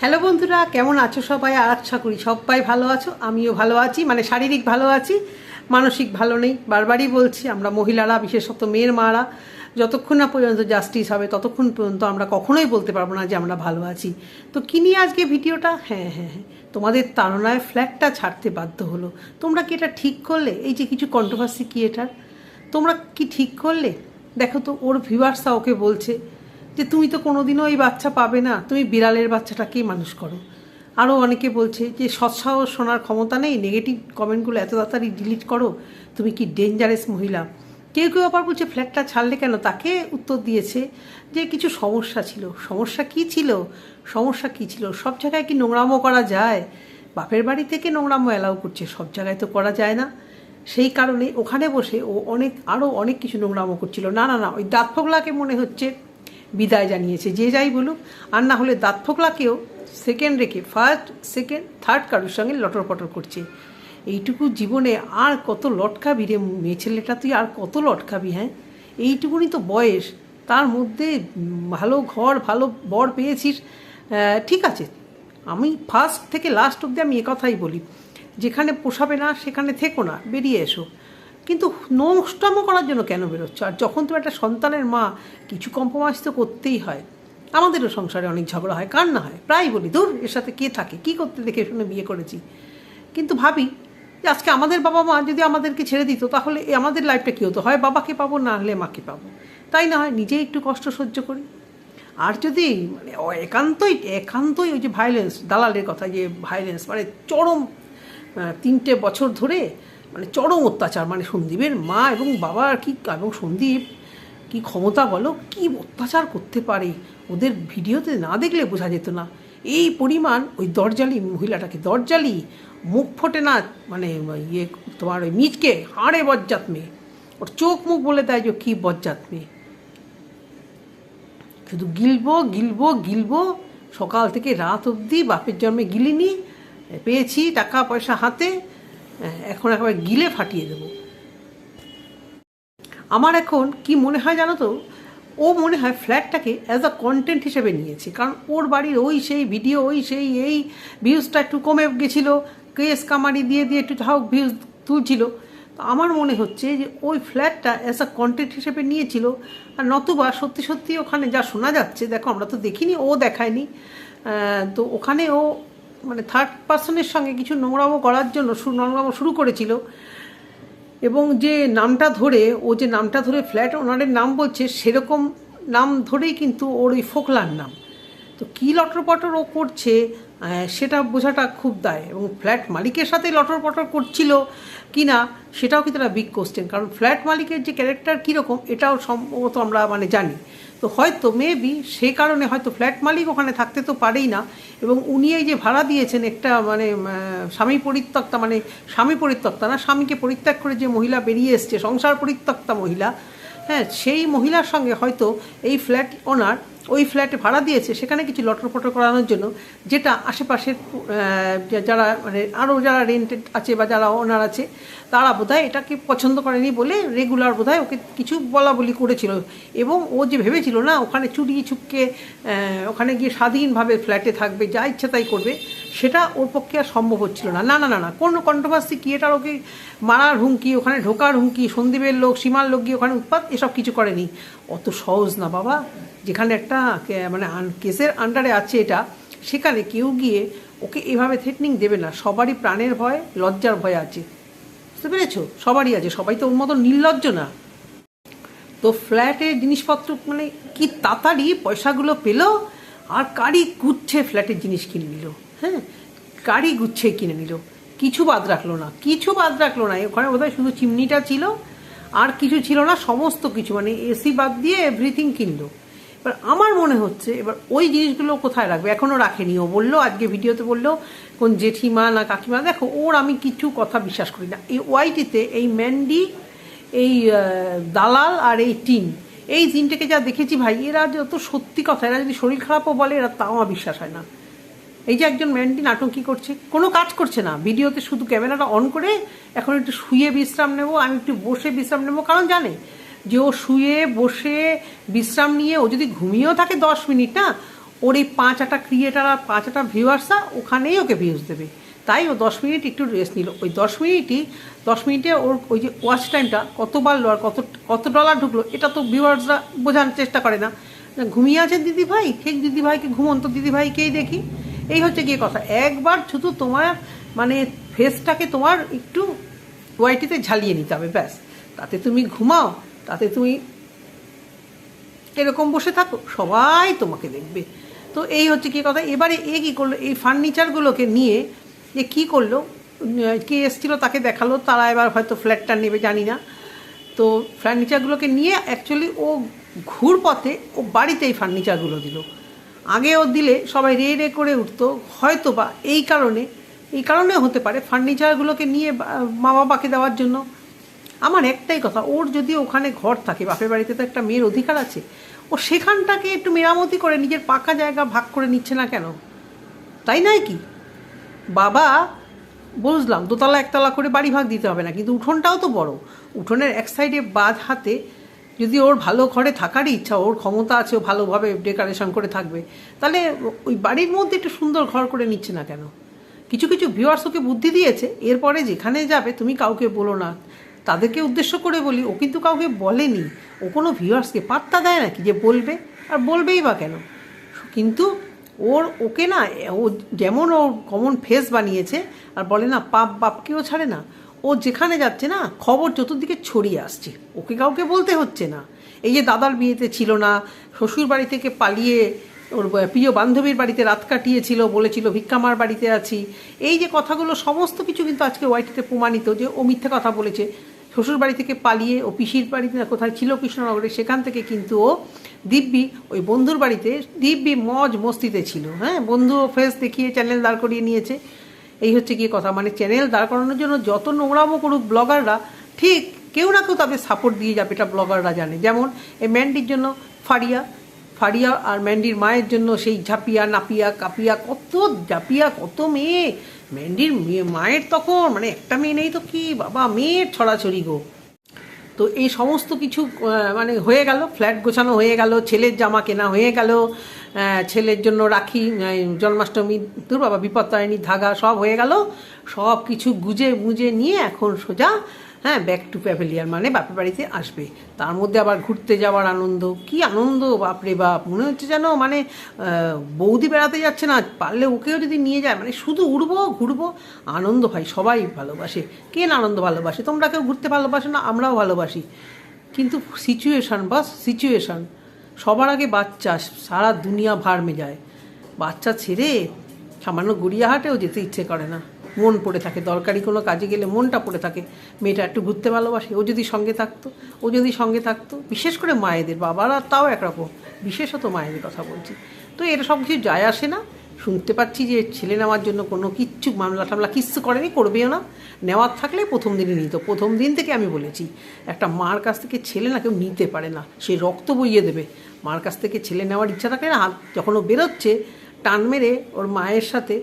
Hello বন্ধুরা, কেমন আছো সবাই? আশা করি সবাই ভালো আছো। আমিও ভালো আছি মানে শারীরিক ভালো আছি, মানসিক ভালো নেই। বারবারই বলছি, আমরা মহিলারা, বিশেষত মেয়ের মারা, যতক্ষণ না পর্যন্ত জাস্টিস হবে, ততক্ষণ পর্যন্ত আমরা কখনোই বলতে পারব না যে আমরা ভালো আছি। তো কি নিয়ে আজকে ভিডিওটা? হ্যাঁ হ্যাঁ হ্যাঁ। তোমাদের তাড়নায় ফ্ল্যাটটা ছাড়তে বাধ্য হলো। তোমরা কি এটা ঠিক করলে? এই যে কিছু কন্ট্রোভার্সি কি এটার? তোমরা কি ঠিক করলে? দেখো তো, ওর ভিউয়ার্সরা ওকে বলছে যে তুমি তো কোনোদিনও এই বাচ্চা পাবে না, তুমি বিড়ালের বাচ্চাটাকেই মানুষ করো। আরও অনেকে বলছে যে সৎসাহস শোনার ক্ষমতা নেই নেগেটিভ কমেন্টগুলো এত তাড়াতাড়ি ডিলিট করো, তুমি কি ডেঞ্জারাস মহিলা? কেউ কেউ আবার বলছে ফ্ল্যাটটা ছাড়লে কেন? তাকে উত্তর দিয়েছে যে কিছু সমস্যা ছিল। সমস্যা কি ছিল? সমস্যা কি ছিল? সব জায়গায় কি নোংরামো করা যায়? বাপের বাড়ি থেকে নোংরামো অ্যালাউ করছে, সব জায়গায় তো করা যায় না। সেই কারণে ওখানে বসে ও অনেক আরও অনেক কিছু নোংরামো করছিল। না না না, ওই দাঁত ফোগলাকে মনে হচ্ছে বিদায় জানিয়েছে। যে যাই বলুক, আর না হলে দাঁত ফোকলাকেও সেকেন্ড রেখে ফার্স্ট সেকেন্ড থার্ড কারোর সঙ্গে লটর পটর করছে। এইটুকু জীবনে আর কত লটকাবি রে মেয়ে ছেলেটা তুই, আর কত লটকাবি হ্যাঁ? এইটুকুনি তো বয়স। তার মধ্যে ভালো ঘর, ভালো বর পেয়েছিস। ঠিক আছে। আমি ফার্স্ট থেকে লাস্ট অব্দি আমি কথাই বলি। যেখানে পোষাবে না, সেখানে থেকো না, বেরিয়ে এসো। কিন্তু নষ্টম করার জন্য কেন বেরোচ্ছ? আর যখন তুমি একটা সন্তানের মা, কিছু কম্প্রোমাইজ তো করতেই হয়। আমাদেরও সংসারে অনেক ঝগড়া হয় কার না হয়। প্রায় বলি দূর এর সাথে কে থাকে? কি করতে দেখে শুনে বিয়ে করেছি? কিন্তু ভাবি যে আজকে আমাদের বাবা মা যদি আমাদেরকে ছেড়ে দিত, তাহলে আমাদের লাইফটা কী হতো? হয় বাবাকে পাবো না হলে মাকে পাবো? তাই না হয় নিজেই একটু কষ্ট সহ্য করি। আর যদি মানে একান্তই একান্তই ওই যে ভায়োলেন্স দালালের কথা যে ভায়োলেন্স মানে চরম তিনটে বছর ধরে মানে চরম অত্যাচার মানে সন্দীপের মা এবং বাবা আর কি, এবং সন্দীপ, কি ক্ষমতা বলো, কি অত্যাচার করতে পারে? ওদের ভিডিওতে না দেখলে বোঝা যেত না। এই পরিমাণ ওই দরজালি মহিলাটাকে, দরজালি মুখ ফোটে না মানে ইয়ে তোমার ওই মিচকে, হাড়ে বজ্জাত মেয়ে। ওর চোখ মুখ বলে দেয় যে কী বজ্জাত মেয়ে। শুধু গিলবো গিলবো গিলবো, সকাল থেকে রাত অবধি বাপের জন্মে গিলিনি, পেয়েছি টাকা পয়সা হাতে এখন একেবারে গিলে ফাটিয়ে দেবো। আমার এখন কি মনে হয় জানো তো? ও মনে হয় ফ্ল্যাটটাকে অ্যাজ আ কন্টেন্ট হিসেবে নিয়েছে। কারণ ওর বাড়ির ওই সেই ভিডিও ওই সেই এই ভিউজটা একটু কমে গেছিল। কেস কামারি দিয়ে দিয়ে একটু যাই হোক ভিউজ তুলছিল। তো আমার মনে হচ্ছে যে ওই ফ্ল্যাটটা অ্যাজ আ কন্টেন্ট হিসেবে নিয়েছিল। আর নতুবা সত্যি সত্যি ওখানে যা শোনা যাচ্ছে, দেখো আমরা তো দেখিনি, ও দেখায়নি। তো ওখানে ও মানে থার্ড পার্সনের সঙ্গে কিছু নোংরামো করার জন্য নোংরামো শুরু করেছিল। এবং যে নামটা ধরে, ও যে নামটা ধরে ফ্ল্যাট ওনারের নাম বলছে, সেরকম নাম ধরেই কিন্তু ওর ওই ফোকলার নাম। তো কী লটর পটর ও করছে সেটা বোঝাটা খুব দায়। এবং ফ্ল্যাট মালিকের সাথে লটর পটর করছিল কি না সেটাও কিন্তু একটা বিগ কোশ্চেন কারণ ফ্ল্যাট মালিকের যে ক্যারেক্টার কীরকম, এটাও সম্ভবত আমরা মানে জানি। তো হয়তো মেবি সে কারণে হয়তো ফ্ল্যাট মালিক ওখানে থাকতে তো পারেই না। এবং উনি এই যে ভাড়া দিয়েছেন একটা মানে স্বামী পরিত্যক্তা মানে স্বামী পরিত্যক্তা না, স্বামীকে পরিত্যাগ করে যে মহিলা বেরিয়ে এসছে, সংসার পরিত্যক্তা মহিলা হ্যাঁ সেই মহিলার সঙ্গে হয়তো এই ফ্ল্যাট ওনার ওই ফ্ল্যাটে ভাড়া দিয়েছে, সেখানে কিছু লটর পটর করানোর জন্য, যেটা আশেপাশের যারা মানে আরও যারা রেন্টেড আছে বা যারা ওনার আছে, তারা বোধহয় এটাকে পছন্দ করেনি বলে রেগুলার বোধহয় ওকে কিছু বলা বলি করেছিল। এবং ও যে ভেবেছিল, না, ওখানে চুরি, ছুপকে ওখানে গিয়ে স্বাধীনভাবে ফ্ল্যাটে থাকবে, যা ইচ্ছা তাই করবে সেটা ওর পক্ষে আর সম্ভব হচ্ছিল না। না না না না, কোনো কন্ট্রোভার্সি কি এটার ওকে মারার হুমকি, ওখানে ঢোকার হুমকি, সন্দীপের লোক, সীমার লোক গিয়ে ওখানে উৎপাত, এসব কিছু করেনি। অত সহজ না বাবা। যেখানে একটা মানে কেসের আন্ডারে আছে এটা, সেখানে কেউ গিয়ে ওকে এভাবে থ্রেটনিং দেবে না। সবারই প্রাণের ভয়, লজ্জার ভয় আছে। বুঝতে পেরেছ? সবারই আছে। সবাই তো ওর মতো নির্লজ্জ না। তো ফ্ল্যাটে জিনিসপত্র মানে কি তাড়াতাড়ি পয়সাগুলো পেল, আর গাড়ি গুচ্ছে ফ্ল্যাটের জিনিস কিনে নিল। হ্যাঁ গাড়ি গুচ্ছে কিনে নিল। কিছু বাদ রাখল না, কিছু বাদ রাখল না। ওখানে বোধহয় শুধু চিমনিটা ছিল, আর কিছু ছিল না, সমস্ত কিছু মানে এসি বাদ দিয়ে এভরিথিং কিনলো। এবার আমার মনে হচ্ছে, এবার ওই জিনিসগুলো কোথায় রাখবে? এখনও রাখেনি। ও বলল, আজকে ভিডিওতে বলল, কোন জেঠিমা না কাকিমা, দেখো, ওর আমি কিছু কথা বিশ্বাস করি না। এই ওয়াইটিতে, এই ম্যান্ডি, এই দালাল আর এই টিন, এই তিনটেকে যা দেখেছি ভাই, এরা যত সত্যি কথা, এরা যদি শরীর খারাপও বলে, এরা তাও বিশ্বাস হয় না। এই যে একজন ম্যান্ডি নাটক করছে, কোনো কাজ করছে না। ভিডিওতে শুধু ক্যামেরাটা অন করে এখন একটু শুয়ে বিশ্রাম নেব, আমি একটু বসে বিশ্রাম নেব, কারণ জানে যে ও শুয়ে বসে বিশ্রাম নিয়ে ও যদি ঘুমিয়েও থাকে দশ মিনিট, না, ওর এই পাঁচ আটা ক্রিয়েটার আর পাঁচ আটা ভিউয়ার্সরা ওখানেই ওকে ভিউজ দেবে। তাই ও দশ মিনিট একটু রেস্ট নিল। ওই দশ মিনিটই, দশ মিনিটে ওর ওই যে ওয়াচ টাইমটা কত বাড়লো আর কত কত ডলার ঢুকলো, এটা তো ভিউয়ার্সরা বোঝানোর চেষ্টা করে না। ঘুমিয়ে আছেন দিদি ভাই ঠিক দিদি ভাইকে ঘুমন্ত দিদি ভাইকেই দেখি। এই হচ্ছে গিয়ে কথা। একবার শুধু তোমার মানে ফেসটাকে তোমার একটু ওয়াইটিতে ঝালিয়ে নিতে হবে, ব্যাস। তাতে তুমি ঘুমাও, তাতে তুমি এরকম বসে থাকো, সবাই তোমাকে দেখবে। তো এই হচ্ছে কি কথা। এবারে এ কী করল? এই ফার্নিচারগুলোকে নিয়ে এ কী করল? কে এসেছিল তাকে দেখাল, তারা এবার হয়তো ফ্ল্যাটটা নেবে, জানি না। তো ফার্নিচারগুলোকে নিয়ে অ্যাকচুয়ালি ও ঘুরপথে ও বাড়িতে এই ফার্নিচারগুলো দিল। আগে ও দিলে সবাই রে রে করে উঠতো। হয়তো বা এই কারণে এই কারণে হতে পারে ফার্নিচারগুলোকে নিয়ে মা বাবাকে দেওয়ার জন্য। আমার একটাই কথা, ওর যদি ওখানে ঘর থাকে, বাপের বাড়িতে তো একটা মেয়ের অধিকার আছে, ও সেখানটাকে একটু মেরামতি করে, নিজের পাকা জায়গা ভাগ করে নিচ্ছে না কেন? তাই নয় কি? বাবা, বুঝলাম, দোতলা একতলা করে বাড়ি ভাগ দিতে হবে না, কিন্তু উঠোনটাও তো বড়। উঠোনের এক সাইডে বাদ হাতে যদি ওর ভালো ঘরে থাকারই ইচ্ছা, ওর ক্ষমতা আছে, ও ভালোভাবে ডেকোরেশন করে থাকবে, তাহলে ওই বাড়ির মধ্যে একটু সুন্দর ঘর করে নিচ্ছে না কেন? কিছু কিছু ভিউয়ার্স ওকে বুদ্ধি দিয়েছে, এরপরে যেখানে যাবে, তুমি কাউকে বলো না। তাদেরকে উদ্দেশ্য করে বলি, ও কিন্তু কাউকে বলেনি। ও কোনো ভিউয়ার্সকে পাত্তা দেয় নাকি যে বলবে, আর বলবেই বা কেন? কিন্তু ওর, ওকে না, ও যেমন ওর কমন ফেস বানিয়েছে, আর বলে না, পাপ, বাপকেও ছাড়ে না। ও যেখানে যাচ্ছে না, খবর চতুর্দিকে ছড়িয়ে আসছে। ওকে কাউকে বলতে হচ্ছে না। এই যে দাদার বিয়েতে ছিল না, শ্বশুর বাড়ি থেকে পালিয়ে ওর প্রিয় বান্ধবীর বাড়িতে রাত কাটিয়েছিল, বলেছিল ভিক্ষামার বাড়িতে আছি। এই যে কথাগুলো, সমস্ত কিছু কিন্তু আজকে ওয়াইটিতে প্রমাণিত যে ও মিথ্যে কথা বলেছে। শ্বশুর বাড়ি থেকে পালিয়ে ও পিসির বাড়িতে কোথায় ছিল কৃষ্ণনগরে, সেখান থেকে কিন্তু ও দিব্যি, ওই বন্ধুর বাড়িতে দিব্যি মজ মস্তিতে ছিল। হ্যাঁ বন্ধু ও ফেস দেখিয়ে চ্যানেল দাঁড় করিয়ে নিয়েছে। এই হচ্ছে কি কথা। মানে চ্যানেল দাঁড় করানোর জন্য যত নোংরামো করুক ব্লগাররা ঠিক কেউ না কেউ তাদের সাপোর্ট দিয়ে যাবে, এটা ব্লগাররা জানে। যেমন এই ম্যান্ডির জন্য ফারিয়া ফারিয়া আর ম্যান্ডির মায়ের জন্য সেই ঝাপিয়া, নাপিয়া, কাপিয়া, কত ঝাপিয়া, কত মেয়ে। ম্যান্ডির মেয়ে মায়ের তখন মানে একটা মেয়ে নেই তো কি? বাবা, মেয়ের ছড়াছড়ি গো। তো এই সমস্ত কিছু মানে হয়ে গেল, ফ্ল্যাট গোছানো হয়ে গেল, ছেলের জামা কেনা হয়ে গেল ছেলের জন্য রাখি জন্মাষ্টমী তোর বাবা বিপত্তারিণী, ধাগা সব হয়ে গেল। সব কিছু গুজে মুজে নিয়ে এখন সোজা হ্যাঁ ব্যাক টু প্যাভেলিয়ার মানে বাপের বাড়িতে আসবে। তার মধ্যে আবার ঘুরতে যাওয়ার আনন্দ। কি আনন্দ, বাপরে বাপ! মনে হচ্ছে যেন মানে বৌদি বেড়াতে যাচ্ছে না, পারলে ওকেও যদি নিয়ে যায়। মানে শুধু উড়বো, ঘুরবো, আনন্দ ভাই সবাই ভালোবাসে। কে না আনন্দ ভালোবাসে? তোমরা কেউ ঘুরতে ভালোবাসো না, আমরাও ভালোবাসি। কিন্তু সিচুয়েশান বাস সিচুয়েশান সবার আগে বাচ্চা, সারা দুনিয়া ভার যায় বাচ্চা ছেড়ে সামান্য গড়িয়াহাটেও যেতে ইচ্ছে করে না। মন পড়ে থাকে। দরকারি কোনো কাজে গেলে মনটা পড়ে থাকে। মেয়েটা একটু ঘুরতে ভালোবাসে, ও যদি সঙ্গে থাকতো, ও যদি সঙ্গে থাকতো, বিশেষ করে মায়েদের বাবারা তাও একরকম, বিশেষত মায়েদের কথা বলছি। তো এটা সব কিছু যায় আসে না। শুনতে পাচ্ছি যে ছেলে নেওয়ার জন্য কোনো কিচ্ছু মামলা টামলা কিচ্ছু করেনি, করবেও না। নেওয়ার থাকলে প্রথম দিনই নিত। প্রথম দিন থেকে আমি বলেছি, একটা মার কাছ থেকে ছেলে না কেউ নিতে পারে না। সে রক্ত বইয়ে দেবে। মার কাছ থেকে ছেলে নেওয়ার ইচ্ছা থাকে না। হাত- যখন ও বেরোচ্ছে, টান মেরে ওর মায়ের সাথে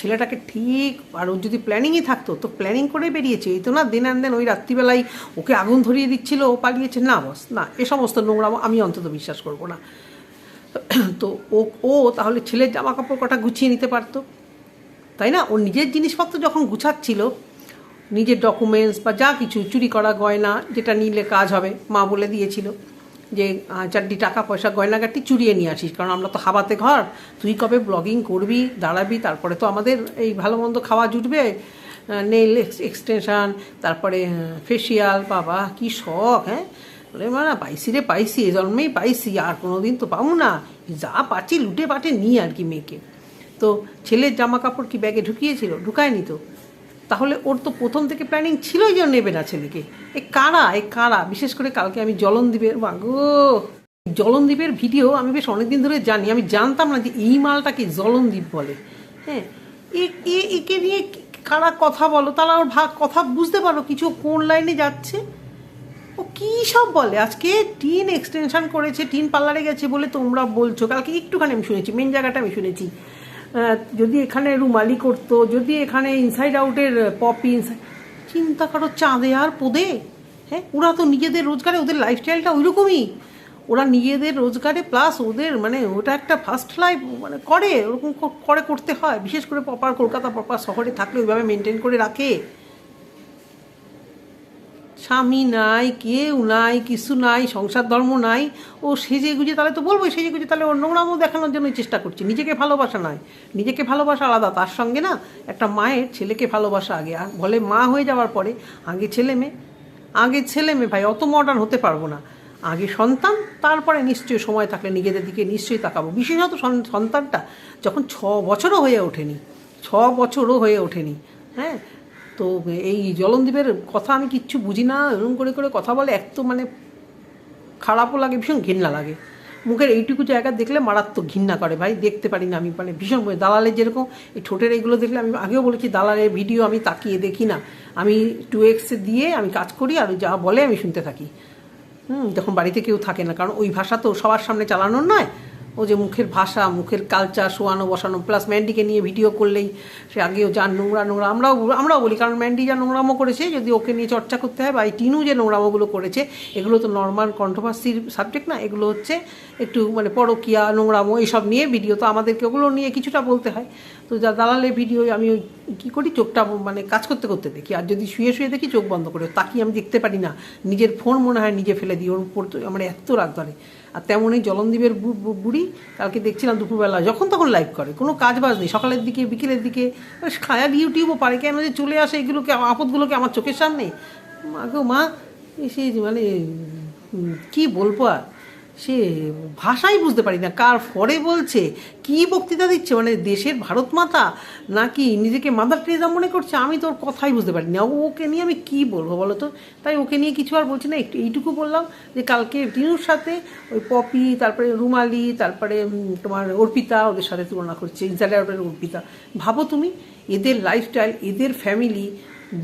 ছেলেটাকে ঠিক, আর ওর যদি প্ল্যানিংই থাকতো, তো প্ল্যানিং করে বেরিয়েছে। এই তো না দিন আন দেন ওই রাত্রিবেলায় ওকে আগুন ধরিয়ে দিচ্ছিল, ও পালিয়েছে। না বস না, এ সমস্ত নোংরা আমি অন্তত বিশ্বাস করব না। তো ও ও তাহলে ছেলের জামা কাপড় কটা গুছিয়ে নিতে পারতো? তাই না? ওর নিজের জিনিসপত্র যখন গুছাচ্ছিল, নিজের ডকুমেন্টস বা যা কিছু, চুরি করা গয়না, যেটা নিলে কাজ হবে, মা বলে দিয়েছিল। যে চারটি টাকা পয়সা গয়নাগাটি চুরিয়ে নিয়ে আসিস। কারণ আমরা তো হাবাতে ঘর। তুই কবে ব্লগিং করবি, দাঁড়াবি, তারপরে তো আমাদের এই ভালো মন্দ খাওয়া জুটবে। নেল এক্সটেনশন তারপরে ফেসিয়াল বাবা, কি শখ হ্যাঁ? বলে মানে পাইছি রে, পাইছি এ জন্মেই পাইছি, আর কোনো দিন তো পাবো না। যা পাচ্ছি লুটে পাটে নিই আর কি মেয়েকে। তো ছেলের জামা কাপড় কি ব্যাগে ঢুকিয়েছিল? ঢুকায়নি তো। তাহলে ওর তো প্রথম থেকে প্ল্যানিং ছিলই যে নেবে না ছেলেকে। এ কারা? এ কারা? বিশেষ করে কালকে আমি জলনদ্বীপের গো! জলনদ্বীপের ভিডিও আমি বেশ অনেকদিন ধরে জানি। আমি জানতাম না যে এই মালটাকে জলনদ্বীপ বলে। হ্যাঁ এ একে নিয়ে কারা কথা বলো? তারা ওর ভাগ কথা বুঝতে পারো কিছু কোন লাইনে যাচ্ছে? ও কী সব বলে? আজকে টিন এক্সটেনশন করেছে, টিন পার্লারে গেছে বলে তোমরা বলছো। কালকে একটুখানি আমি শুনেছি মেন জায়গাটা আমি শুনেছি। যদি এখানে রুমালি করতো, যদি এখানে ইনসাইড আউটের পপি চিন্তা করো, চাঁদে আর পোদে? হ্যাঁ ওরা তো নিজেদের রোজগারে, ওদের লাইফস্টাইলটা ওই রকমই ওরা নিজেদের রোজগারে প্লাস ওদের মানে ওটা একটা ফার্স্ট লাইফ মানে করে, ওরকম করে করতে হয়। বিশেষ করে প্রপার কলকাতা প্রপার শহরে থাকলে ওইভাবে মেনটেন করে রাখে। স্বামী নাই, কেউ নাই, কিছু নাই, সংসার ধর্ম নাই, ও সেজে গুজে তাহলে তো বলব সেজে গুজে তাহলে ওর নোংরামও দেখানোর জন্য চেষ্টা করছি। নিজেকে ভালোবাসা নয় নিজেকে ভালোবাসা আলাদা, তার সঙ্গে না একটা মায়ের ছেলেকে ভালোবাসা আগে বলে মা হয়ে যাওয়ার পরে আগে ছেলে মেয়ে, আগে ছেলে মেয়ে ভাই, অত মডার্ন হতে পারব না। আগে সন্তান, তারপরে নিশ্চয়ই সময় থাকলে নিজেদের দিকে নিশ্চয়ই তাকাবো। বিশেষত সন- সন্তানটা যখন ছ বছরও হয়ে ওঠেনি, ছ বছরও হয়ে ওঠেনি হ্যাঁ তো এই জলনদীপের কথা আমি কিচ্ছু বুঝি না। এরকম করে করে কথা বলে এক তো মানে খারাপও লাগে, ভীষণ ঘৃণা লাগে। মুখের এইটুকু জায়গা দেখলে মারাত্মক ঘৃণা করে ভাই, দেখতে পারি না আমি মানে ভীষণ। দালালের যেরকম এই ঠোঁটের এইগুলো দেখলে আমি আগেও বলেছি, দালালের ভিডিও আমি তাকিয়ে দেখি না। আমি টু এক্সে দিয়ে আমি কাজ করি আর যা বলে আমি শুনতে থাকি। হুম যখন বাড়িতে কেউ থাকে না, কারণ ওই ভাষা তো সবার সামনে চালানোর নয়। ও যে মুখের ভাষা, মুখের কালচার শোয়ানো, বসানো প্লাস ম্যান্ডিকে নিয়ে ভিডিও করলেই সে আগেও যা নোংরা নোংরা, আমরাও আমরাও বলি, কারণ ম্যান্ডি যা নোংরামো করেছে, যদি ওকে নিয়ে চর্চা করতে হয় বা এই টিনু যে নোংরামোগুলো করেছে, এগুলো তো নর্মাল কন্ট্রোভার্সির সাবজেক্ট না, এগুলো হচ্ছে একটু মানে পরকিয়া, নোংরামো এইসব নিয়ে ভিডিও তো আমাদেরকে ওগুলো নিয়ে কিছুটা বলতে হয়। তো যা দালালের ভিডিও আমি কী করি, চোখটা মানে কাজ করতে করতে দেখি। আর যদি শুয়ে শুয়ে দেখি, চোখ বন্ধ করে, তাকিয়ে আমি দেখতে পারি না। নিজের ফোন মনে হয় নিজে ফেলে দিই, ওর উপর তো আমার এত রাগ ধরে। আর তেমনই জলনদীপের বুড়ি কালকে দেখছিলাম দুপুরবেলা, যখন তখন লাইক করে, কোনো কাজ বাজ নেই, সকালের দিকে, বিকেলের দিকে খায়াব ইউটিউবও পারে কেন যে চলে আসে এগুলোকে আপদগুলোকে আমার চোখের সামনে? মা গো, মা সে মানে কি বলব আর? সে ভাষাই বুঝতে পারি না। কার ফরে বলছে, কি বক্তৃতা দিচ্ছে মানে দেশের ভারত মাতা নাকি নিজেকে মাদার টেরেজা মনে করছে, আমি তোর কথাই বুঝতে পারি না ওকে নিয়ে আমি কি বলব বলো তো? তাই ওকে নিয়ে কিছু আর বলছি না, একটু এইটুকু বললাম যে কালকে টিনুর সাথে ওই পপি, তারপরে রুমালি, তারপরে তোমার অর্পিতা ওদের সাথে তুলনা করছে ইনসাইডারের অর্পিতা। ভাবো তুমি, এদের লাইফস্টাইল এদের ফ্যামিলি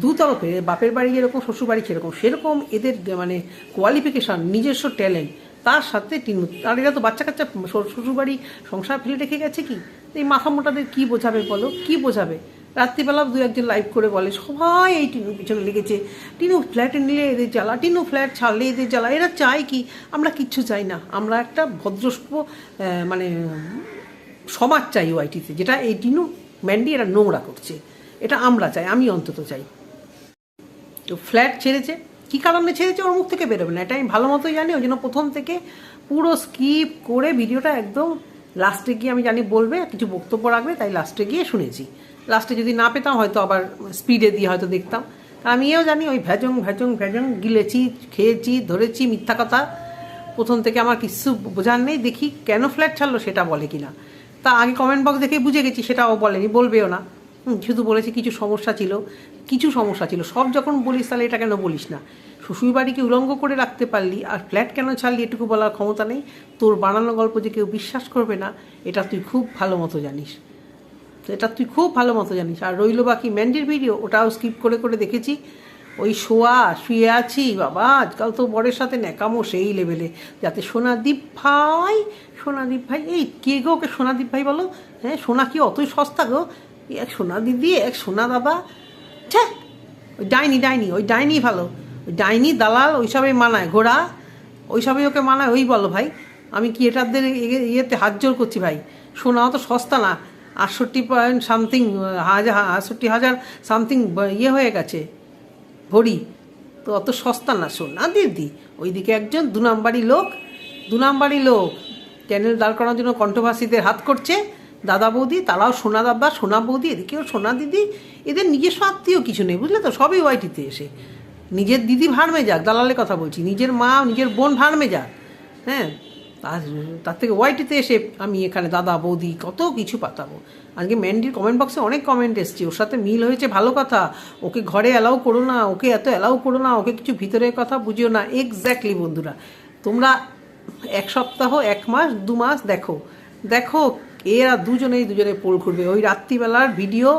দু তরফে বাপের বাড়ি যেরকম শ্বশুর বাড়ি সেরকম সেরকম এদের মানে কোয়ালিফিকেশান নিজস্ব ট্যালেন্ট তার সাথে টিনু আর এরা তো বাচ্চা কাচ্চা শ্বশুর বাড়ি সংসার ফেলে রেখে গেছে কি? এই মাথা মোটাদের কী বোঝাবে বলো? কি বোঝাবে? রাত্রিবেলা দু একজন লাইভ করে বলে, সবাই এই টিনুর পিছনে লেগেছে। টিনু ফ্ল্যাটে নিলে এদের জ্বালা, টিনু ফ্ল্যাট ছাড়লে এদের জ্বালা। এরা চায় কি? আমরা কিচ্ছু চাই না। আমরা একটা ভদ্রস্প মানে সমাজ চাই ওআইটিতে যেটা এই টিনু, ম্যান্ডি এরা নোংরা করছে। এটা আমরা চাই, আমি অন্তত চাই। তো ফ্ল্যাট ছেড়েছে। কী কারণে ছেড়েছে ওর মুখ থেকে বেরোবে না? এটা আমি ভালো মতোই জানি, ওই জন্য প্রথম থেকে পুরো স্কিপ করে ভিডিওটা একদম লাস্টে গিয়ে আমি জানি বলবে, কিছু বক্তব্য রাখবে, তাই লাস্টে গিয়ে শুনেছি। লাস্টে যদি না পেতাম হয়তো আবার স্পিডে দিয়ে হয়তো দেখতাম। আমি এও জানি ওই ভ্যাজং ভ্যাজং ভ্যাজং গিলেছি, খেয়েছি, ধরেছি, মিথ্যা কথা। প্রথম থেকে আমার কিছু বোঝার নেই, দেখি কেন ফ্ল্যাট ছাড়লো সেটা বলে কিনা। তা আগে কমেন্ট বক্স দেখে বুঝে গেছি, সেটাও বলেনি, বলবেও না। শুধু বলেছে কিছু সমস্যা ছিল, কিছু সমস্যা ছিল। সব যখন বলিস তাহলে এটা কেন বলিস না? শ্বশুর বাড়িকে উলঙ্গ করে রাখতে পারলি আর ফ্ল্যাট কেন ছাড়লি এটুকু বলার ক্ষমতা নেই। তোর বানানো গল্প যে কেউ বিশ্বাস করবে না, এটা তুই খুব ভালো মতো জানিস। তো এটা তুই খুব ভালো মতো জানিস। আর রইল বাকি ম্যান্ডির ভিডিও, ওটাও স্কিপ করে করে দেখেছি। ওই শোয়া, শুয়ে আছি, বাবা, আজকাল তো বরের সাথে ন্যাকামো সেই লেভেলে যাতে সোনাদীপ ভাই সোনাদীপ ভাই, এই কে গো ওকে সোনাদীপ ভাই বলো? হ্যাঁ সোনা কি অতই সস্তা গো? এক সোনা দিদি এক সোনা দাদা ছ্যা ওই ডাইনি ডাইনি, ওই ডাইনি ভালো। ওই ডাইনি, দালাল ওইসবে মানায়, ঘোড়া ওইসবে ওকে মানায়, ওই বলো ভাই। আমি কি এটাদের ইয়ে- ইয়েতে হাত জোর করছি ভাই? সোনাও তো সস্তা না। আটষট্টি পয়েন্ট সামথিং হাজার আটষট্টি হাজার সামথিং ইয়ে হয়ে গেছে। ভরি। তো অত সস্তা না, সোনা দিদি ওইদিকে একজন দু নাম্বারি লোক দু নাম্বারি লোক। চ্যানেল দাঁড় করানোর জন্য কণ্ঠভাষীদের হাত করছে। দাদা বৌদি, তারাও সোনা দাদা, সোনা বৌদি, এদিকেও সোনা দিদি, এদের নিজস্ব আত্মীয় কিছু নেই, বুঝলে তো? সবই ওয়াইটিতে এসে। নিজের দিদি ভাড়মে যাক, দালালের কথা বলছি, নিজের মা, নিজের বোন ভাড়মে যাক হ্যাঁ? তার থেকে ওয়াইটিতে এসে আমি এখানে দাদা, বৌদি কত কিছু পাতাবো আজকে ম্যান্ডির কমেন্ট বক্সে অনেক কমেন্ট এসছে, ওর সাথে মিল হয়েছে, ভালো কথা। ওকে ঘরে অ্যালাউ করো না, ওকে এত অ্যালাউ করো না, ওকে কিছু ভিতরের কথা বুঝিও না। এক্স্যাক্টলি বন্ধুরা, তোমরা এক সপ্তাহ, এক মাস, দু মাস দেখো। দেখো এরা দুজনেই দুজনে পোল করবে ওই রাত্রিবেলার ভিডিও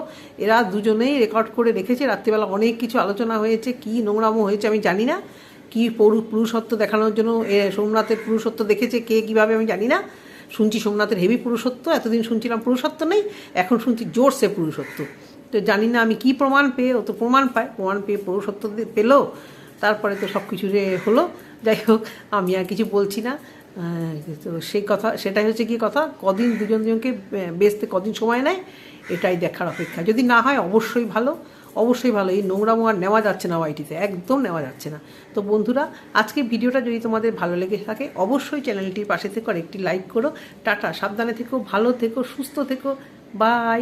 এরা দুজনেই রেকর্ড করে রেখেছে। রাত্রিবেলা অনেক কিছু আলোচনা হয়েছে, কি নোংরামো হয়েছে আমি জানি না। কি পুরু পুরুষত্ব দেখানোর জন্য সোমনাথের পুরুষত্ব দেখেছে, কে কীভাবে আমি জানি না। শুনছি সোমনাথের হেভি পুরুষত্ব, এতদিন শুনছিলাম পুরুষত্ব নেই, এখন শুনছি জোরসে পুরুষত্ব। তো জানি না আমি কি প্রমাণ পেয়ে, ও তো প্রমাণ পায়, প্রমাণ পেয়ে পুরুষত্ব পেল। তারপরে তো সব কিছু হলো। যাই হোক, আমি আর কিছু বলছি না। তো সেই কথা, সেটাই হচ্ছে কি কথা? কদিন দুজন দুজনকে বেচতে কদিন সময় নেয়, এটাই দেখার অপেক্ষা। যদি না হয়, অবশ্যই ভালো অবশ্যই ভালো। এই নোংরামো আর নেওয়া যাচ্ছে না ওয়াইটিতে একদম নেওয়া যাচ্ছে না। তো বন্ধুরা, আজকে ভিডিওটা যদি তোমাদের ভালো লেগে থাকে, অবশ্যই চ্যানেলটির পাশে থেকো আর একটি লাইক করো। টাটা, সাবধানে থেকো, ভালো থেকো, সুস্থ থেকো। বাই